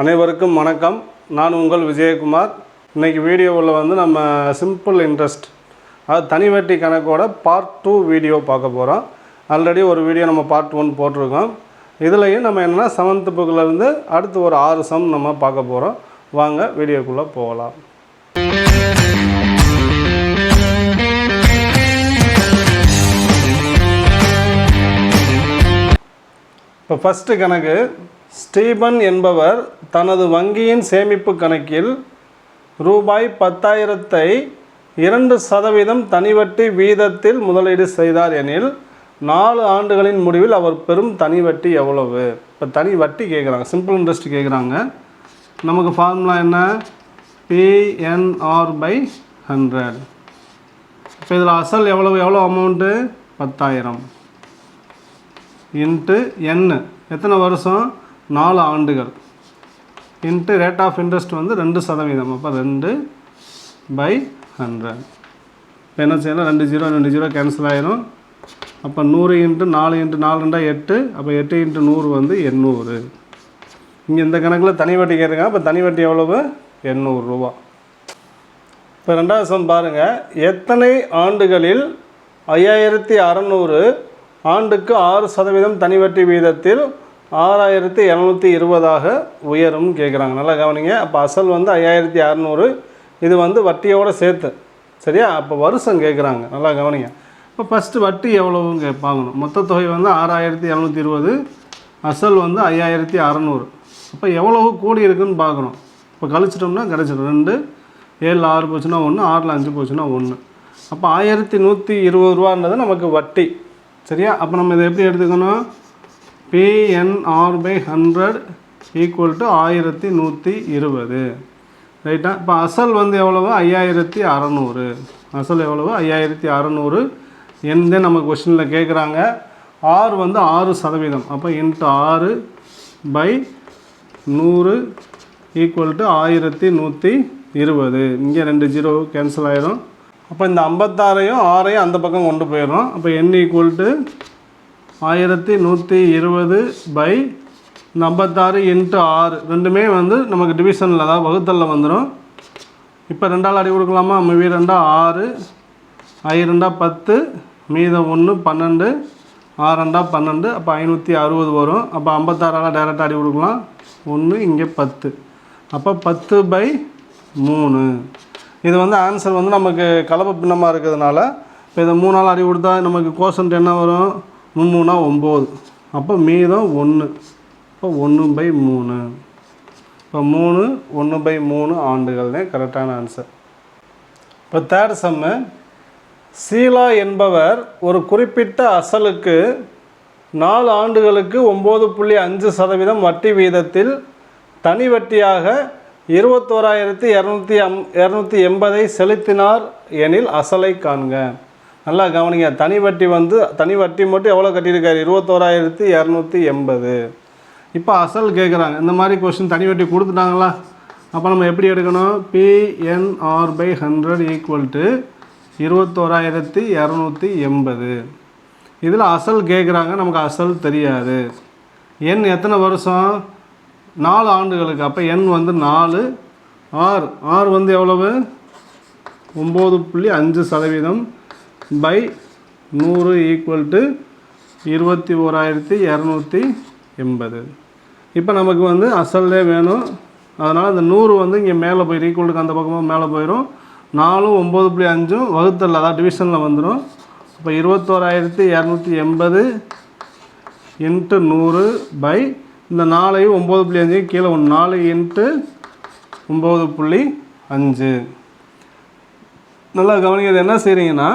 அனைவருக்கும் வணக்கம். நான் உங்கள் விஜயகுமார். இன்றைக்கி வீடியோவில் வந்து நம்ம சிம்பிள் இன்ட்ரெஸ்ட் அது தனி வட்டி கணக்கோட பார்ட் டூ வீடியோ பார்க்க போகிறோம் ஆல்ரெடி ஒரு வீடியோ நம்ம பார்ட் ஒன் போட்டிருக்கோம். இதுலேயும் நம்ம என்னென்னா செவன்த்து புக்கிலேருந்து அடுத்து ஒரு ஆறு சம் நம்ம பார்க்க போகிறோம் வாங்க வீடியோக்குள்ளே போகலாம். இப்போ ஃபஸ்ட்டு கணக்கு ஸ்டீபன் என்பவர் தனது வங்கியின் சேமிப்பு கணக்கில் ரூபாய் பத்தாயிரத்தை இரண்டு சதவீதம் தனிவட்டி வீதத்தில் முதலீடு செய்தார் எனில் நாலு ஆண்டுகளின் முடிவில் அவர் பெறும் தனி வட்டி எவ்வளவு? இப்போ தனி வட்டி கேட்குறாங்க சிம்பிள் இன்ட்ரெஸ்ட் கேட்குறாங்க. நமக்கு ஃபார்முலா என்ன? பிஎன்ஆர் பை ஹண்ட்ரட் இப்போ இதில் அசல் எவ்வளவு எவ்வளோ அமௌண்ட்டு பத்தாயிரம். இன்ட்டு என்னு எத்தனை வருஷம்? நாலு ஆண்டுகள். இன்ட்டு ரேட் ஆஃப் இன்ட்ரெஸ்ட் வந்து ரெண்டு சதவீதம். அப்போ ரெண்டு பை ஹண்ட்ரட் இப்போ என்ன செய்யலாம் ரெண்டு ஜீரோ ரெண்டு ஜீரோ கேன்சல் ஆயிரும். அப்போ நூறு இன்ட்டு நாலு இன்ட்டு நாலு ரெண்டா எட்டு. அப்போ எட்டு இன்ட்டு நூறு வந்து எண்ணூறு. இங்கே இந்த கணக்கில் தனி வட்டி கேட்குறாங்க அப்போ தனி வட்டி எவ்வளவு? எண்ணூறுரூவா இப்போ ரெண்டாவது சம் பாருங்கள் எத்தனை ஆண்டுகளில் ஐயாயிரத்தி அறநூறு ஆண்டுக்கு ஆறு சதவீதம் தனி வட்டி வீதத்தில் ஆறாயிரத்தி இரநூத்தி இருபதாக உயரும் கேட்குறாங்க நல்லா கவனிங்க. அப்போ அசல் வந்து ஐயாயிரத்தி அறநூறு. இது வந்து வட்டியோடு சேர்த்து. சரியா? அப்போ வருஷம் கேட்குறாங்க நல்லா கவனிங்க. இப்போ ஃபஸ்ட்டு வட்டி எவ்வளவுன்னு கேட்பாங்கணும் மொத்த தொகை வந்து ஆறாயிரத்தி இரநூத்தி இருபது. அசல் வந்து ஐயாயிரத்தி அறநூறு. அப்போ எவ்வளவு கூடி இருக்குன்னு பார்க்கணும். இப்போ கழிச்சிட்டோம்னா கிடச்சிடும். ரெண்டு ஏழில் ஆறு போச்சுன்னா ஒன்று ஆறில் அஞ்சு போச்சுன்னா ஒன்று அப்போ ஆயிரத்தி நூற்றி இருபது ரூபான்றது நமக்கு வட்டி. சரியா? அப்போ நம்ம இதை எப்படி எடுத்துக்கணும்? PNR by hundred equal to ஆயிரத்தி நூற்றி இருபது. ரைட்டா இப்போ அசல் வந்து எவ்வளவு? ஐயாயிரத்தி அறநூறு. அசல் எவ்வளவு? ஐயாயிரத்தி அறநூறு. எந்த நம்ம கொஷினில் கேட்குறாங்க ஆறு வந்து ஆறு சதவீதம். அப்போ இன்ட்டு ஆறு பை நூறு ஈக்குவல் டு ஆயிரத்தி நூற்றி இருபது. இங்கே ரெண்டு ஜீரோ கேன்சல் ஆயிரும் அப்போ இந்த ஐம்பத்தாறையும் ஆறையும் அந்த பக்கம் கொண்டு போயிடும் அப்போ என் ஈக்குவல் டு ஆயிரத்தி நூற்றி இருபது பை இந்த ஐம்பத்தாறு இன்ட்டு ஆறு. ரெண்டுமே வந்து நமக்கு டிவிஷனில் அதாவது வகுத்தலில் வந்துடும் இப்போ ரெண்டாள் அடி கொடுக்கலாமா? மீ ரெண்டா ஆறு. ஐ ரெண்டா பத்து. மீதம் ஒன்று பன்னெண்டு. ஆறு ரெண்டா பன்னெண்டு. அப்போ ஐநூற்றி அறுபது வரும். அப்போ ஐம்பத்தாறால் டேரெக்டாக அடி கொடுக்கலாம். ஒன்று இங்கே பத்து. அப்போ பத்து பை மூணு. இது வந்து ஆன்சர் வந்து நமக்கு கலப்பு பின்னமாக இருக்கிறதுனால இப்போ இதை மூணு நாள் அடி கொடுத்தா நமக்கு கோஷன்ட் என்ன வரும்? மூணா ஒம்பது. அப்போ மீதம் ஒன்று இப்போ ஒன்று பை மூணு. இப்போ மூணு ஒன்று பை மூணு ஆண்டுகள்னே கரெக்டான ஆன்சர் இப்போ தேர்ட் சம்மு சீலா என்பவர் ஒரு குறிப்பிட்ட அசலுக்கு நாலு ஆண்டுகளுக்கு ஒம்பது புள்ளி அஞ்சு சதவீதம் வட்டி வீதத்தில் தனி வட்டியாக இருபத்தோராயிரத்தி இரநூத்தி அம் இரநூத்தி எண்பதை செலுத்தினார் எனில் அசலை காண்க. நல்லா கவனிங்க தனி வட்டி வந்து தனி வட்டி மட்டும் எவ்வளோ கட்டியிருக்காரு? இருபத்தோராயிரத்தி இரநூத்தி எண்பது. இப்போ அசல் கேட்குறாங்க இந்த மாதிரி கொஸ்டின் தனி வட்டி கொடுத்துட்டாங்களா? அப்போ நம்ம எப்படி எடுக்கணும்? PNR by hundred equal to இருபத்தோராயிரத்தி இரநூத்தி எண்பது. இதில் அசல் கேட்குறாங்க நமக்கு அசல் தெரியாது. என் எத்தனை வருஷம்? நாலு ஆண்டுகளுக்கு அப்போ எண் வந்து நாலு ஆர் ஆர் வந்து எவ்வளவு? ஒம்பது புள்ளி அஞ்சு சதவீதம் பை நூறு ஈக்குவல் டு இருபத்தி ஓராயிரத்தி இரநூத்தி எண்பது. இப்போ நமக்கு வந்து அசல்லே வேணும். அதனால் அந்த நூறு வந்து இங்கே மேலே போயிடும் ஈக்குவலுக்கு அந்த பக்கமாக மேலே போயிடும் நாலும் ஒம்பது புள்ளி அஞ்சும் வகுத்தல் அதாவது டிவிஷனில் வந்துடும் இப்போ இருபத்தோராயிரத்தி இரநூத்தி எண்பது இன்ட்டு நூறு பை இந்த நாலையும் ஒம்பது புள்ளி அஞ்சு கீழே ஒன்று நாலு இன்ட்டு ஒம்பது புள்ளி அஞ்சு. நல்லா கவனிக்கிறது என்ன செய்கிறீங்கன்னா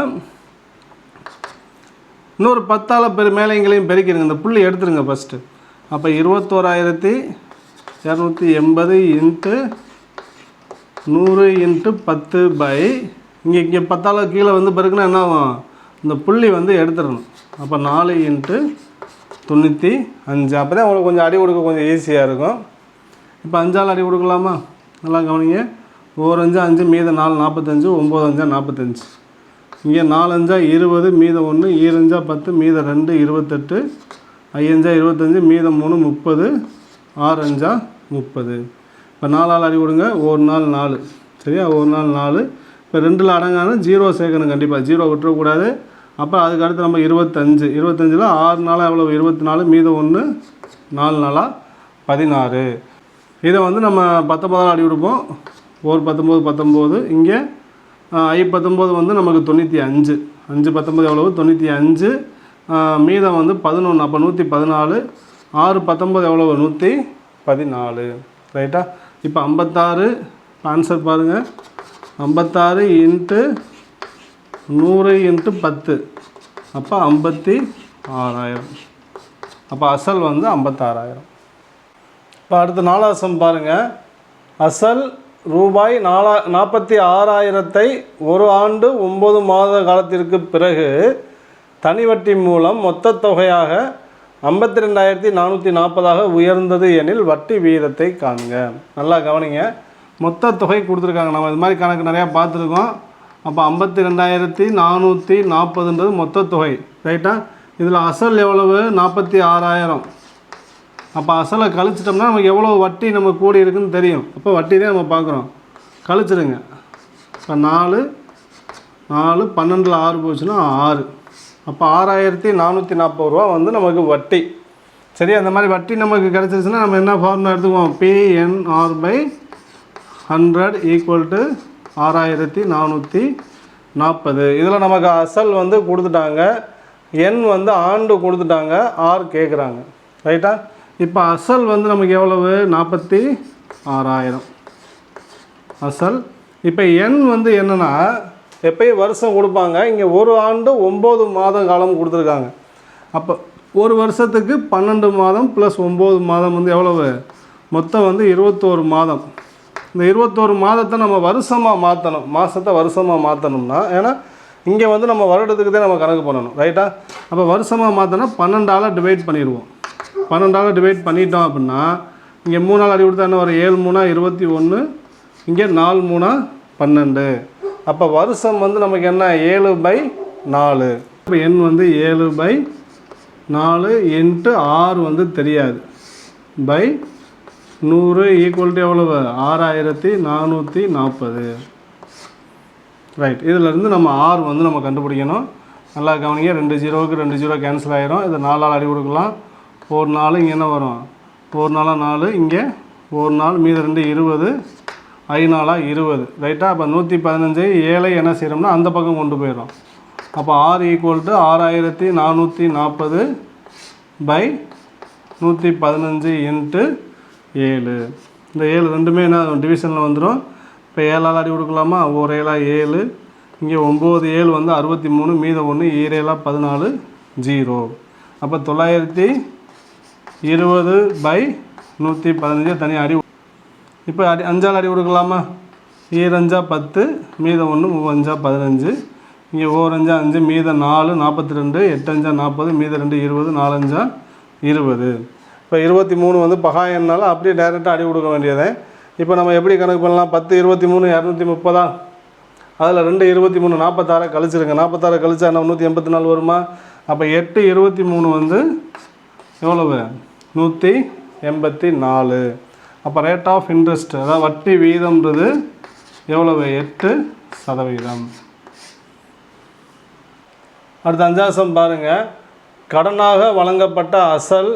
இன்னொரு பத்தால் பெரு மேலே எங்களையும் பெருக்கிடுங்க. இந்த புள்ளி எடுத்துருங்க ஃபஸ்ட்டு அப்போ இருபத்தோராயிரத்தி இரநூத்தி எண்பது இன்ட்டு நூறு இன்ட்டு பத்து பை இங்கே இங்கே பத்தால் கீழே வந்து பெருக்குன்னா என்ன ஆகும்? இந்த புள்ளி வந்து எடுத்துடணும். அப்போ நாலு இன்ட்டு தொண்ணூற்றி அஞ்சு. அப்போ தான் உங்களுக்கு கொஞ்சம் அடி கொடுக்க கொஞ்சம் ஈஸியாக இருக்கும். இப்போ அஞ்சால் அடி கொடுக்கலாமா? நல்லா கவனிங்க. ஒரு அஞ்சு அஞ்சு மீதம் நாலு நாற்பத்தஞ்சு ஒம்பது அஞ்சா நாற்பத்தஞ்சு இங்கே நாலஞ்சா இருபது மீதம் ஒன்று ஈரஞ்சா பத்து மீதம் ரெண்டு இருபத்தெட்டு ஐயஞ்சா இருபத்தஞ்சு மீதம் மூணு முப்பது ஆறு அஞ்சா முப்பது. இப்போ நாலால் அடி கொடுங்க ஒரு நாள் நாலு. சரியா? ஒரு நாள் நாலு. இப்போ ரெண்டில் அடங்கான ஜீரோ சேர்க்கணும் கண்டிப்பாக ஜீரோ விட்டுறக்கூடாது. அப்போ அதுக்கு அடுத்து நம்ம இருபத்தஞ்சு. இருபத்தஞ்சில் ஆறு நாளாக எவ்வளோ இருபத்தி நாலு மீதம் ஒன்று நாலு நாளாக பதினாறு. இதை வந்து நம்ம பத்தொம்பதாம் அடி கொடுப்போம் ஒரு பத்தொம்போது பத்தொம்போது இங்கே ஐ பத்தொம்போது வந்து நமக்கு தொண்ணூற்றி அஞ்சு. அஞ்சு பத்தொம்போது எவ்வளவு? தொண்ணூற்றி அஞ்சு. மீதம் வந்து பதினொன்று அப்போ நூற்றி பதினாலு. ஆறு பத்தொம்போது எவ்வளவு? நூற்றி பதினாலு. ரைட்டா? இப்போ ஐம்பத்தாறு. ஆன்சர் பாருங்கள் ஐம்பத்தாறு இன்ட்டு நூறு இன்ட்டு பத்து. அப்போ ஐம்பத்தி ஆறாயிரம். அப்போ அசல் வந்து ஐம்பத்தாறாயிரம். இப்போ அடுத்த நாலாசம் பாருங்கள் அசல் ரூபாய் நாலா நாற்பத்தி ஆறாயிரத்தை ஒரு ஆண்டு ஒம்பது மாத காலத்திற்கு பிறகு தனி வட்டி மூலம் மொத்த தொகையாக ஐம்பத்தி ரெண்டாயிரத்தி நானூற்றி நாற்பதாக உயர்ந்தது எனில் வட்டி வீதத்தை காண்க. நல்லா கவனிங்க. மொத்த தொகை கொடுத்துருக்காங்க. நம்ம இது மாதிரி கணக்கு நிறையா பார்த்துருக்கோம். அப்போ ஐம்பத்தி ரெண்டாயிரத்தி நானூற்றி நாற்பதுன்றது மொத்த தொகை ரைட்டா இதில் அசல் எவ்வளவு? நாற்பத்தி ஆறாயிரம். அப்போ அசலை கழிச்சிட்டோம்னா நமக்கு எவ்வளோ வட்டி நம்ம கூடி இருக்குன்னு தெரியும். அப்போ வட்டி தான் நம்ம பார்க்குறோம். கழிச்சிடுங்க இப்போ நாலு நாலு பன்னெண்டில் ஆறு போச்சுன்னா ஆறு. அப்போ ஆறாயிரத்தி நானூற்றி நாற்பது ரூபா வந்து நமக்கு வட்டி. சரி அந்த மாதிரி வட்டி நமக்கு கிடச்சிருச்சுன்னா நம்ம என்ன ஃபார்முலா எடுத்துக்குவோம்? PNR by hundred equal to ஆறாயிரத்தி நானூற்றி நாற்பது. இதில் நமக்கு அசல் வந்து கொடுத்துட்டாங்க. எண் வந்து ஆண்டு கொடுத்துட்டாங்க. ஆர் கேட்குறாங்க ரைட்டா இப்போ அசல் வந்து நமக்கு எவ்வளவு? நாற்பத்தி ஆறாயிரம். அசல். இப்போ எண் வந்து என்னென்னா எப்பயும் வருஷம் கொடுப்பாங்க. இங்கே ஒரு ஆண்டு ஒம்பது மாதம் காலம் கொடுத்துருக்காங்க. அப்போ ஒரு வருஷத்துக்கு பன்னெண்டு மாதம் ப்ளஸ் ஒம்பது மாதம் வந்து எவ்வளவு? மொத்தம் வந்து இருபத்தோரு மாதம். இந்த இருபத்தோரு மாதத்தை நம்ம வருஷமாக மாற்றணும் மாதத்தை வருஷமாக மாற்றணும்னா ஏன்னா இங்கே வந்து நம்ம வருடத்துக்கு தான் நம்ம கணக்கு பண்ணணும். ரைட்டா? அப்போ வருஷமாக மாற்றினா பன்னெண்டால் டிவைட் பண்ணிடுவோம். பன்னெண்டால் டிவைட் பண்ணிட்டோம் அப்படின்னா இங்கே மூணால் அடி கொடுத்தா என்ன ஒரு ஏழு மூணா இருபத்தி ஒன்று இங்கே நாலு மூணா பன்னெண்டு. அப்போ வருஷம் வந்து நமக்கு என்ன? ஏழு பை நாலு. இப்போ எண் வந்து ஏழு பை நாலு இன்ட்டு ஆறு வந்து தெரியாது. பை நூறு ஈக்குவல் டு எவ்வளவு? ஆறாயிரத்தி நானூற்றி நாற்பது ரைட் இதிலேருந்து நம்ம ஆறு வந்து நம்ம கண்டுபிடிக்கணும். நல்லா கவனிங்க. ரெண்டு ஜீரோவுக்கு ரெண்டு ஜீரோ கேன்சல் ஆகிரும் இது நாலால் அடி கொடுக்கலாம். ஒரு நாள் இங்கே என்ன வரும்? ஒரு நாளாக நாலு இங்கே ஒரு நாள் மீது ரெண்டு இருபது. ஐநாளாக இருபது. ரைட்டாக அப்போ நூற்றி பதினஞ்சு ஏழை என்ன செய்கிறோம்னா அந்த பக்கம் கொண்டு போயிடும். அப்போ ஆறு ஈக்குவல் டு ஆறாயிரத்தி நானூற்றி நாற்பது பை நூற்றி பதினஞ்சு இன்ட்டு ஏழு. இந்த ஏழு ரெண்டுமே என்ன டிவிஷனில் வந்துடும் இப்போ ஏழால் அடி கொடுக்கலாமா? ஒரு ஏழாக ஏழு. இங்கே ஒம்பது ஏழு வந்து அறுபத்தி மூணு மீதம் ஒன்று ஈரேழா பதினாலு ஜீரோ. அப்போ தொள்ளாயிரத்தி இருபது பை நூற்றி பதினஞ்சு தனி அடி. இப்போ அடி அஞ்சால் அடி கொடுக்கலாமா? ஈரஞ்சா பத்து மீதம் ஒன்று மூவஞ்சா பதினஞ்சு. இங்கே ஓரஞ்சா அஞ்சு மீதம் நாலு நாற்பத்தி ரெண்டு எட்டஞ்சா நாற்பது மீதம் ரெண்டு இருபது நாலஞ்சா இருபது. இப்போ இருபத்தி மூணு வந்து பகா எண்ணால் அப்படியே டைரெக்டாக அடி கொடுக்க வேண்டியது. இப்போ நம்ம எப்படி கணக்கு பண்ணலாம்? பத்து இருபத்தி மூணு இரநூத்தி முப்பதா? அதில் ரெண்டு இருபத்தி மூணு நாற்பத்தாறை கழிச்சிருங்க. நாற்பத்தாறை கழிச்சா என்ன நூற்றி எண்பத்தி நாலு வருமா? அப்போ எட்டு இருபத்தி மூணு வந்து எவ்வளவு? நூற்றி எண்பத்தி நாலு. அப்போ ரேட் ஆஃப் இன்ட்ரெஸ்ட் அதாவது வட்டி வீதம்ன்றது எவ்வளவு? எட்டு சதவீதம். அடுத்த அஞ்சாசம் பாருங்கள் கடனாக வழங்கப்பட்ட அசல்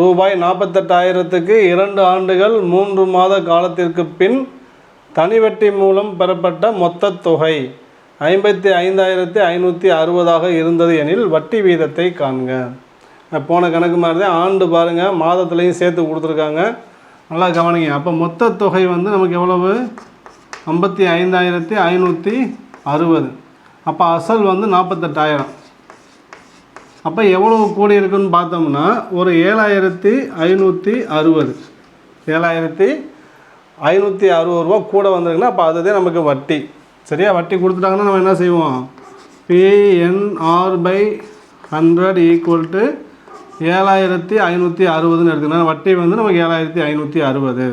ரூபாய் நாற்பத்தெட்டாயிரத்துக்கு இரண்டு ஆண்டுகள் மூன்று மாத காலத்திற்கு பின் தனிவெட்டி மூலம் பெறப்பட்ட மொத்த தொகை ஐம்பத்தி ஐந்தாயிரத்தி ஐநூற்றி அறுபதாக இருந்தது எனில் வட்டி வீதத்தை காண்க. போன கணக்கு மாதிரி தான் ஆண்டு பாருங்கள் மாதத்துலேயும் சேர்த்து கொடுத்துருக்காங்க. நல்லா கவனிங்க அப்போ மொத்த தொகை வந்து நமக்கு எவ்வளவு? ஐம்பத்தி ஐந்தாயிரத்தி ஐநூற்றி அறுபது. அப்போ அசல் வந்து நாற்பத்தெட்டாயிரம். அப்போ எவ்வளோ கோடி இருக்குன்னு பார்த்தோம்னா ஒரு ஏழாயிரத்தி ஐநூற்றி அறுபது. ஏழாயிரத்தி ஐநூற்றி அறுபது ரூபா கூட வந்திருக்குன்னா அப்போ அதுதான் நமக்கு வட்டி. சரியா? வட்டி கொடுத்துட்டாங்கன்னா நம்ம என்ன செய்வோம்? PNR by hundred equal to ஏழாயிரத்தி ஐநூற்றி அறுபதுன்னு எடுத்துக்கணும் வட்டி வந்து நமக்கு ஏழாயிரத்தி ஐநூற்றி அறுபது.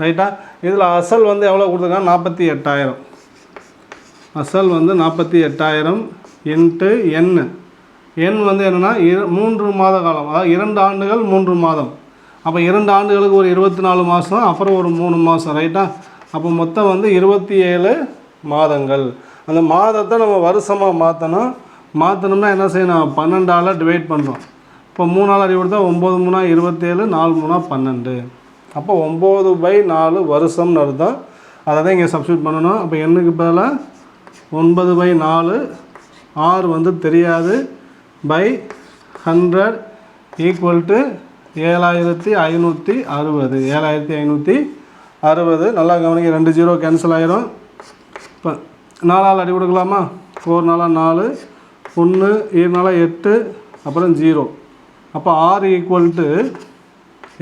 ரைட்டா இதில் அசல் வந்து எவ்வளோ கொடுத்துருக்காங்க? நாற்பத்தி எட்டாயிரம். அசல் வந்து நாற்பத்தி எட்டாயிரம் இன்ட்டு என்னு எண் வந்து என்னென்னா இரு மூன்று மாத காலம் அதாவது இரண்டு ஆண்டுகள் மூன்று மாதம். அப்போ இரண்டு ஆண்டுகளுக்கு ஒரு இருபத்தி நாலு மாதம் அப்புறம் ஒரு மூணு மாதம் ரைட்டா அப்போ மொத்தம் வந்து இருபத்தி ஏழு மாதங்கள். அந்த மாதத்தை நம்ம வருஷமாக மாற்றணும் மாற்றணும்னா என்ன செய்யணும்? பன்னெண்டால் டிவைட் பண்ணுறோம் இப்போ மூணால் அடி கொடுத்தா ஒம்பது மூணா இருபத்தேழு நாலு மூணா பன்னெண்டு. அப்போ ஒம்பது பை நாலு வருஷம்னு அர்த்தம். அதை தான் இங்கே சப்ஸ்டியூட் பண்ணணும். அப்போ எண்ணுக்கு பதிலாக ஒன்பது பை நாலு ஆறு வந்து தெரியாது. பை ஹண்ட்ரட் ஈக்குவல் டு ஏழாயிரத்தி ஐநூற்றி அறுபது. ஏழாயிரத்தி ஐநூற்றி அறுபது. நல்லா கவனிங்க ரெண்டு ஜீரோ கேன்சல் ஆகிரும் இப்போ நாலால் அடி கொடுக்கலாமா? ஃபோர் நாளாக நாலு ஒன்று ஏழு நாளாக எட்டு அப்புறம் ஜீரோ அப்போ ஆறு ஈக்குவல் டு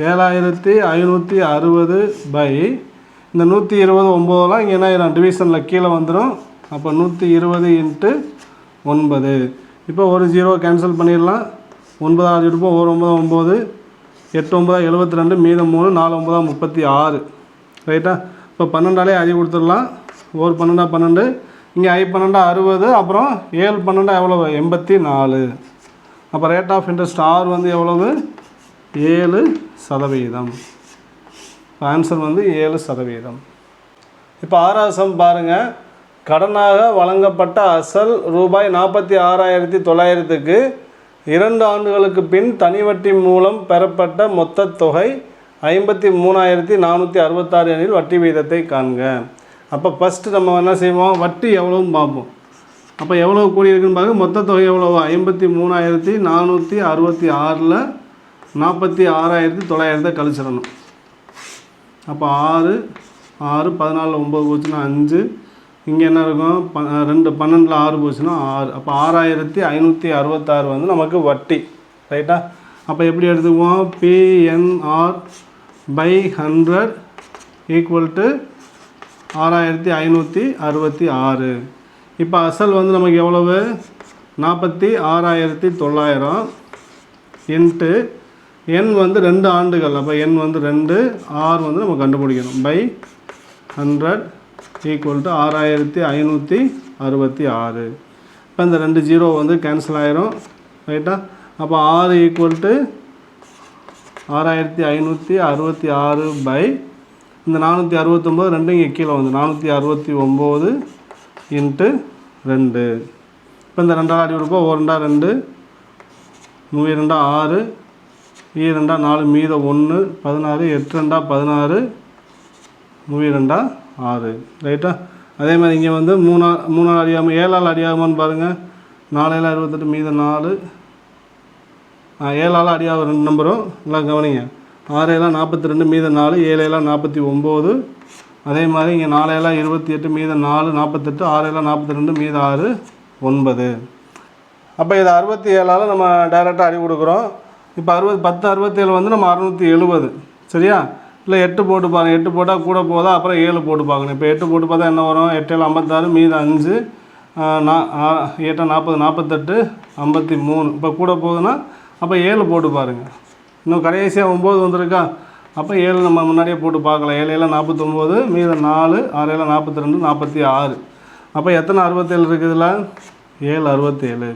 ஏழாயிரத்தி ஐநூற்றி அறுபது பை இந்த நூற்றி இருபது ஒம்போதெல்லாம் இங்கே என்ன ஆயிரும்? டிவிஷனில் கீழே வந்துடும் அப்போ நூற்றி இருபது இன்ட்டு ஒன்பது. இப்போ ஒரு ஜீரோ கேன்சல் பண்ணிடலாம். ஒன்பதாவது எடுப்போம். ஒரு ஒம்பது ஒம்பது எட்டு ஒம்பதா எழுபத்தி ரெண்டு மீதம் மூணு நாலு ஒம்பதா முப்பத்தி ஆறு. ரைட்டா இப்போ பன்னெண்டாலே ஐ கொடுத்துடலாம். ஒரு பன்னெண்டா பன்னெண்டு. இங்கே ஐ பன்னெண்டா அறுபது. அப்புறம் ஏழு பன்னெண்டா எவ்வளவு? எண்பத்தி நாலு. அப்போ ரேட் ஆஃப் இன்ட்ரெஸ்ட் ஆர் வந்து எவ்வளவு? ஏழு சதவீதம். ஆன்சர் வந்து ஏழு சதவீதம். இப்போ ஆறாவது சம் பாருங்கள் கடனாக வழங்கப்பட்ட அசல் ரூபாய் நாற்பத்தி ஆறாயிரத்தி தொள்ளாயிரத்துக்கு இரண்டு ஆண்டுகளுக்கு பின் தனி வட்டி மூலம் பெறப்பட்ட மொத்த தொகை ஐம்பத்தி மூணாயிரத்தி நானூற்றி அறுபத்தாறு எனில் வட்டி வீதத்தை காண்க. அப்போ ஃபஸ்ட்டு நம்ம என்ன செய்வோம்? வட்டி எவ்வளோன்னு பார்ப்போம். அப்போ எவ்வளோ கூடி இருக்குன்னு பார்க்க மொத்த தொகை எவ்வளோவா? ஐம்பத்தி மூணாயிரத்தி நானூற்றி அறுபத்தி ஆறில் நாற்பத்தி ஆறாயிரத்தி தொள்ளாயிரத்தை கழிச்சிடணும். அப்போ ஆறு ஆறு பதினாலில் ஒம்பது போச்சுன்னா அஞ்சு. இங்கே என்ன இருக்கும்? ப ரெண்டு பன்னெண்டில் ஆறு போச்சுன்னா ஆறு. அப்போ ஆறாயிரத்தி ஐநூற்றி அறுபத்தாறு வந்து நமக்கு வட்டி. ரைட்டா? அப்போ எப்படி எடுத்துக்குவோம்? PNR by hundred equal to ஆறாயிரத்தி ஐநூற்றி அறுபத்தி ஆறு இப்போ அசல் வந்து நமக்கு எவ்வளவு? நாற்பத்தி ஆறாயிரத்தி தொள்ளாயிரம் இன்ட்டு எண் வந்து ரெண்டு ஆண்டுகள். அப்போ எண் வந்து ரெண்டு ஆர் வந்து நம்ம கண்டுபிடிக்கணும். பை ஹண்ட்ரட் ஈக்குவல் டு ஆறாயிரத்தி ஐநூற்றி அறுபத்தி ஆறு. இப்போ இந்த ரெண்டு ஜீரோ வந்து கேன்சல் ஆயிரும். ரைட்டா அப்போ ஆறு ஈக்குவல் டு ஆறாயிரத்தி ஐநூற்றி அறுபத்தி ஆறு பை இந்த நானூற்றி அறுபத்தொம்போது ரெண்டும் இங்கே கீழே வந்து. நானூற்றி அறுபத்தி ஒம்பது இன்ட்டு ரெண்டு. இப்போ இந்த ரெண்டாவது அடி கொடுப்போம் ஒரு ரெண்டா ரெண்டு மூணு ரெண்டா ஆறு e ஈ ரெண்டா நாலு மீதம் ஒன்று பதினாறு எட்டு ரெண்டா பதினாறு மூவி ரெண்டா ஆறு. ரைட்டா அதே மாதிரி இங்கே வந்து மூணா மூணாள் அடியாமல் ஏழால் அடியாகமான்னு பாருங்கள் நாலேழு அறுபத்தெட்டு மீதம் நாலு. ஆ, அடியாக ரெண்டு நம்பரும் எல்லாம் கவனிங்க. ஆறு நாற்பத்தி ரெண்டு மீதம் நாலு. ஏழு நாற்பத்தி ஒம்பது அதே மாதிரி இங்கே நாலு இருபத்தி எட்டு மீதம் நாலு நாற்பத்தெட்டு ஆறு ஏழா நாற்பத்தி ரெண்டு மீதம் ஆறு ஒன்பது. அப்போ இது அறுபத்தி ஏழால் நம்ம டைரெக்டாக அடி கொடுக்குறோம். இப்போ அறுபது பத்து அறுபத்தேழு வந்து நம்ம அறுநூற்றி எழுபது. சரியா? இல்லை எட்டு போட்டு பாருங்கள் எட்டு போட்டால் கூட போதா? அப்புறம் ஏழு போட்டு பார்க்கணும் இப்போ எட்டு போட்டு பார்த்தா என்ன வரும்? எட்டு ஏழு ஐம்பத்தாறு மீது அஞ்சு நா ஆ- எட்டா நாற்பது நாற்பத்தெட்டு ஐம்பத்தி மூணு இப்போ கூட போகுதுன்னா அப்போ ஏழு போட்டு பாருங்கள் இன்னும் கடைசியாக ஒம்பது வந்திருக்கா? அப்போ ஏழு நம்ம முன்னாடியே போட்டு பார்க்கலாம். ஏழு ஏழு நாற்பத்தொம்போது மீதம் நாலு ஆறு ஏழு நாற்பத்தி ரெண்டு நாற்பத்தி ஆறு அப்போ எத்தனை அறுபத்தேழு இருக்குதுல ஏழு அறுபத்தேழு.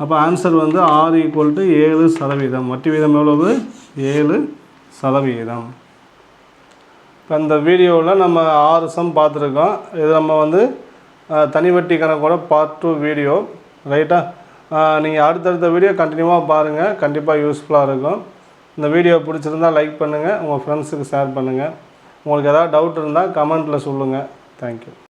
அப்போ ஆன்சர் வந்து ஆறு ஈக்குவல் டு ஏழு சதவீதம். வட்டி வீதம் எவ்வளவு? ஏழு சதவீதம். இப்போ இந்த வீடியோவில் நம்ம ஆறு சம் பார்த்துருக்கோம். இது நம்ம வந்து தனி வட்டி கணக்கோட பார்ட் டூ வீடியோ. ரைட்டா? நீங்கள் அடுத்தடுத்த வீடியோ கண்டினியூவாக பாருங்கள் கண்டிப்பாக யூஸ்ஃபுல்லாக இருக்கும். இந்த வீடியோ பிடிச்சிருந்தா லைக் பண்ணுங்கள் உங்கள் ஃப்ரெண்ட்ஸுக்கு ஷேர் பண்ணுங்கள் உங்களுக்கு ஏதாவது டவுட் இருந்தால் கமெண்ட்டில் சொல்லுங்கள் தேங்க்யூ